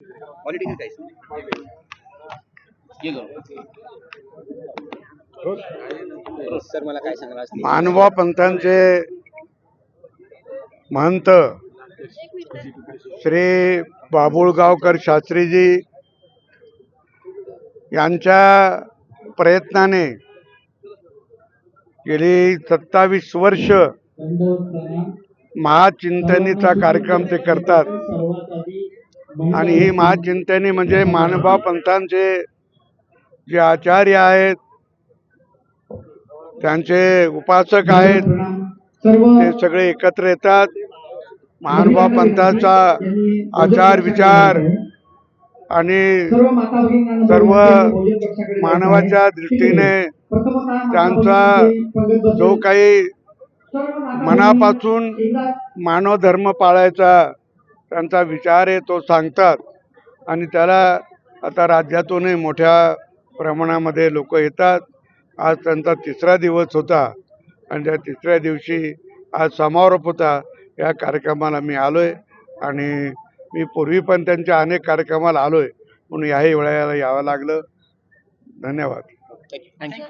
Political काहीच sir मला काय सांगणार मानवा पंथांचे महंत श्री बाबुळगावकर शास्त्रीजी यांच्या प्रयत्नाने गेली सत्तावीस वर्ष महाचिंतनीचा कार्यक्रम ते करतात. आणि ही महाचिंतनी म्हणजे मानवा पंतांचे जे आचार्य आहेत त्यांचे उपासक आहेत ते सगळे एकत्र येतात. महानुभाव पंथाचा आचार विचार आणि सर्व मानवाच्या दृष्टीने त्यांचा जो काही मनापासून मानव धर्म पाळायचा त्यांचा विचार आहे तो सांगतात. आणि त्याला आता राज्यातूनही मोठ्या प्रमाणामध्ये लोक येतात. आज त्यांचा तिसरा दिवस होता. आणि त्या तिसऱ्या दिवशी आज समारोप होता. या कार्यक्रमाला मी आलो आहे आणि मी पूर्वी पण त्यांच्या अनेक कार्यक्रमाला आलो आहे म्हणून याही वेळेला यावं लागलं. धन्यवाद. थँक्यू